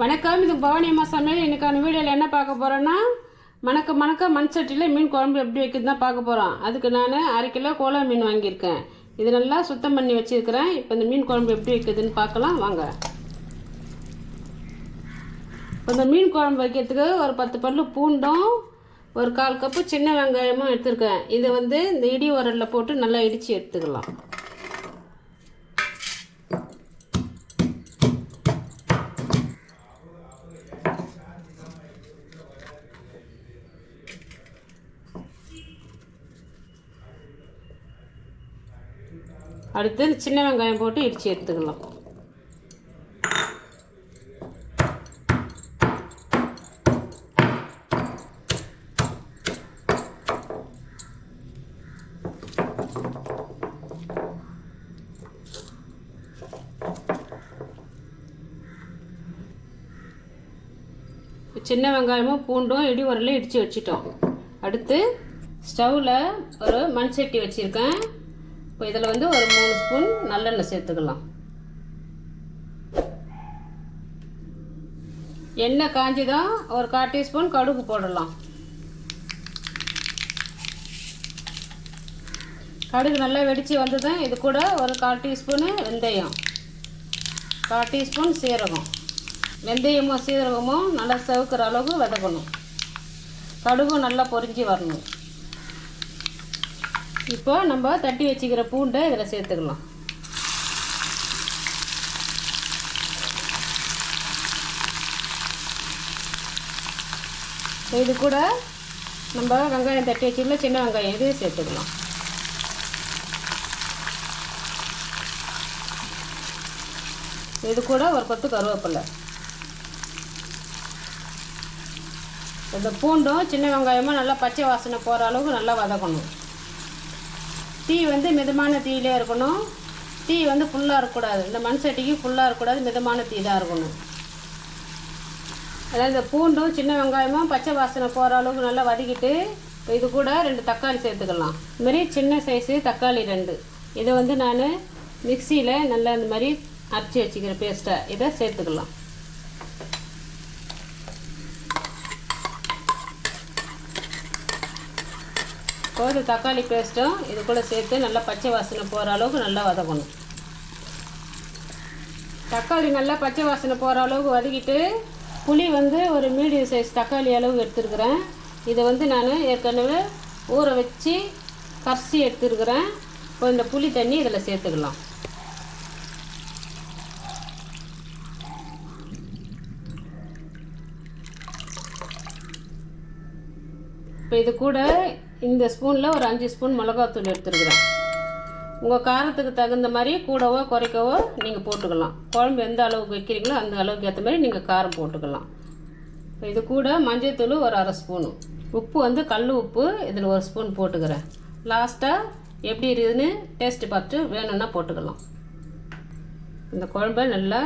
வணக்கம் இது பவானி அம்மா சமையல். இன்னைக்கான வீடியோவில் என்ன பார்க்க போகிறோன்னா மணக்க மணக்க மண் சட்டியில் மீன் குழம்பு எப்படி வைக்கிறது தான் பார்க்க போகிறோம் அதுக்கு நான் அரை கிலோ கோலா மீன் வாங்கியிருக்கேன். இது நல்லா சுத்தம் பண்ணி வச்சுருக்கிறேன். இப்போ இந்த மீன் குழம்பு எப்படி வைக்கிறதுன்னு பார்க்கலாம். வாங்க. இப்போ இந்த மீன் குழம்பு வைக்கிறதுக்கு ஒரு பத்து பல்லு பூண்டும் ஒரு கால் கப்பு சின்ன வெங்காயமும் எடுத்திருக்கேன். இதை வந்து இந்த இடி உரலில் போட்டு நல்லா இடித்து எடுத்துக்கலாம். அடுத்து சின்ன வெங்காயம் போட்டு இடித்து எடுத்துக்கலாம். சின்ன வெங்காயமும் பூண்டும் இடி உரலையும் இடித்து வச்சுட்டோம். அடுத்து ஸ்டவ்வில் ஒரு மண் சட்டி வச்சுருக்கேன். இப்போ இதில் வந்து ஒரு மூணு ஸ்பூன் நல்லெண்ணெய் சேர்த்துக்கலாம். எண்ணெய் காஞ்சிதான் ஒரு கால் டீஸ்பூன் கடுகு போடலாம். கடுகு நல்லா வெடித்து வந்ததும் இது கூட ஒரு கால் டீஸ்பூனு வெந்தயம். கால் டீஸ்பூன் சீரகம். வெந்தயமும் சீரகமும் நல்லா செவக்கிற அளவுக்கு வதக்கணும். கடுகும் நல்லா பொரிஞ்சு வரணும். இப்போ நம்ம தட்டி வச்சுக்கிற பூண்டை இதில் சேர்த்துக்கலாம். இது கூட நம்ம வெங்காயம் தட்டி வச்சுக்கல சின்ன வெங்காயம் இது சேர்த்துக்கலாம். இது கூட ஒரு கொத்து கருவேப்பிலை. இந்த பூண்டும் சின்ன வெங்காயமும் நல்லா பச்சை வாசனை போகிற அளவுக்கு நல்லா வதக்கணும். டீ வந்து மிதமான தீயிலே இருக்கணும். டீ வந்து ஃபுல்லாக இருக்கக்கூடாது. இந்த மண் சட்டிக்கு ஃபுல்லாக இருக்கக்கூடாது மிதமான தீ தான் இருக்கணும். அதாவது இந்த பூண்டும் சின்ன வெங்காயமும் பச்சை வாசனை போகிற அளவுக்கு நல்லா வதக்கிட்டு இப்போ இது கூட ரெண்டு தக்காளி சேர்த்துக்கலாம். இதுமாரி சின்ன சைஸு தக்காளி ரெண்டு. இதை வந்து நான் மிக்சியில் நல்லா இந்த மாதிரி அரைச்சி வச்சுக்கிற பேஸ்ட்டை இதை சேர்த்துக்கலாம். இப்போ தக்காளி பேஸ்ட்டும் இது கூட சேர்த்து நல்லா பச்சை வாசனை போகிற அளவுக்கு நல்லா வதக்கணும். தக்காளி நல்லா பச்சை வாசனை போகிற அளவுக்கு வதக்கிட்டு புளி வந்து ஒரு மீடியம் சைஸ் தக்காளி அளவு எடுத்துருக்குறேன். இதை வந்து நான் ஏற்கனவே ஊற வச்சு கரைச்சி எடுத்துருக்குறேன். இப்போ இந்த புளி தண்ணி இதில் சேர்த்துக்கலாம். இப்போ இது கூட இந்த ஸ்பூனில் ஒரு அஞ்சு ஸ்பூன் மிளகாத்தூள் எடுத்துருக்குறேன். உங்கள் காரத்துக்கு தகுந்த மாதிரி கூடவோ குறைக்கவோ நீங்கள் போட்டுக்கலாம். குழம்பு எந்த அளவுக்கு வைக்கிறீங்களோ அந்த அளவுக்கு ஏற்ற மாதிரி நீங்கள் காரம் போட்டுக்கலாம். இது கூட மஞ்சள்தூள் ஒரு அரை ஸ்பூனு. உப்பு வந்து கல் உப்பு இதில் ஒரு ஸ்பூன் போட்டுக்கிறேன். லாஸ்ட்டாக எப்படி இருக்குதுன்னு டேஸ்ட்டு பார்த்துட்டு வேணும்னா போட்டுக்கலாம். இந்த குழம்ப நல்லா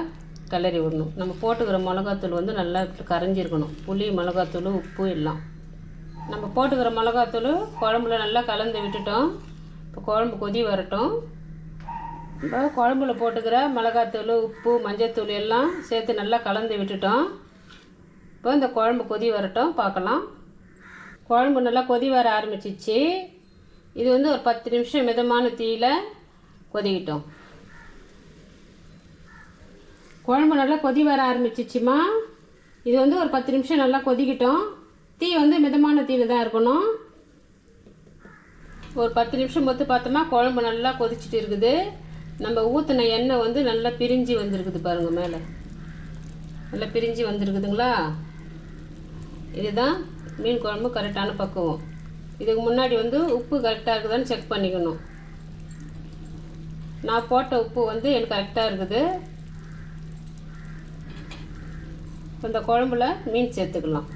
கிளறி விடணும். நம்ம போட்டுக்கிற மிளகாத்தூள் வந்து நல்லா கரைஞ்சிருக்கணும். புளி மிளகாத்தூள் உப்பு எல்லாம். நம்ம போட்டுக்கிற மிளகாத்தூள் குழம்புல நல்லா கலந்து விட்டுட்டோம். இப்போ குழம்பு கொதி வரட்டும். இப்போ குழம்புல போட்டுக்கிற மிளகாத்தூள் உப்பு மஞ்சத்தூள் எல்லாம் சேர்த்து நல்லா கலந்து விட்டுட்டோம். இப்போ இந்த குழம்பு கொதி வரட்டும் பார்க்கலாம். குழம்பு நல்லா கொதி வர ஆரம்பிச்சிச்சு. இது வந்து ஒரு பத்து நிமிஷம் மிதமான தீயில் கொதிக்கிட்டோம். குழம்பு நல்லா கொதி வர ஆரம்பிச்சிச்சுமா? இது வந்து ஒரு பத்து நிமிஷம் நல்லா கொதிக்கிட்டோம். தீ வந்து மிதமான தீயில் தான் இருக்கணும். ஒரு பத்து நிமிஷம் பொத்து பார்த்தோமா குழம்பு நல்லா கொதிச்சுட்டு இருக்குது. நம்ம ஊற்றின எண்ணெய் வந்து நல்லா பிரிஞ்சு வந்திருக்குது பாருங்கள் மேலே. நல்லா பிரிஞ்சு வந்திருக்குதுங்களா? இதுதான் மீன் குழம்பு கரெக்டான பக்குவம். இதுக்கு முன்னாடி வந்து உப்பு கரெக்டாக இருக்குதான்னு செக் பண்ணிக்கணும். நான் போட்ட உப்பு வந்து எனக்கு கரெக்டாக இருக்குது. இந்த குழம்புல மீன் சேர்த்துக்கலாம்.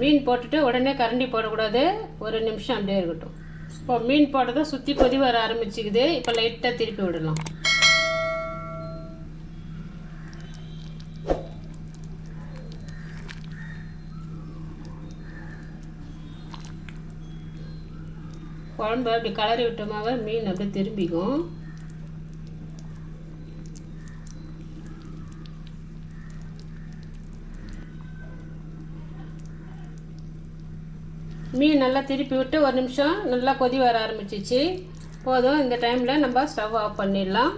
மீன் போட்டுட்டு உடனே கரண்டி போடக்கூடாது. ஒரு நிமிஷம் அப்படியே இருக்கட்டும். இப்போ மீன் போட்டதும் சுற்றி கொதி வர ஆரம்பிச்சுக்குது. இப்போ லைட்டாக திருப்பி விடலாம். குழம்பு அப்படி கலரி விட்டோமாவே மீன் அப்படியே திரும்பிக்கும். மீன் நல்லா திருப்பி விட்டு ஒரு நிமிஷம் நல்லா கொதி வர ஆரம்பிச்சிச்சு. போதும் இந்த டைமில் நம்ம ஸ்டவ் ஆஃப் பண்ணிடலாம்.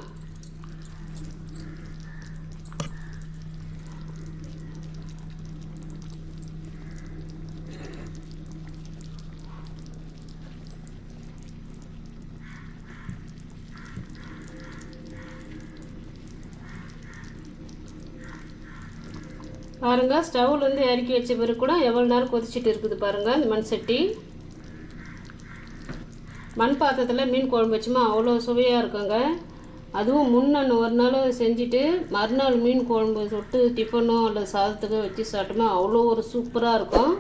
பாருங்கள் ஸ்டவ்லேருந்து இறக்கி வச்ச பிறகு கூட எவ்வளோ நேரம் கொதிச்சுட்டு இருக்குது பாருங்கள் இந்த மண் சட்டி. மண் பாத்திரத்தில் மீன் குழம்பு வச்சுமா அவ்வளோ சுவையாக இருக்குங்க. அதுவும் முன்னன்னு ஒரு நாள் செஞ்சுட்டு மறுநாள் மீன் குழம்பு சொட்டு டிஃபனோ இல்லை சாதத்துக்கோ வச்சு சாப்பிட்டோமா அவ்வளோ ஒரு சூப்பராக இருக்கும்.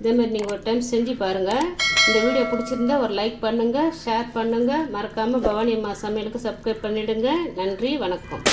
இதேமாதிரி நீங்கள் ஒரு டைம் செஞ்சு பாருங்கள் இந்த வீடியோ பிடிச்சிருந்தா ஒரு லைக் பண்ணுங்கள் ஷேர் பண்ணுங்கள் மறக்காமல் பவானி அம்மா சமையலுக்கு சப்ஸ்கிரைப் பண்ணிவிடுங்க நன்றி வணக்கம்.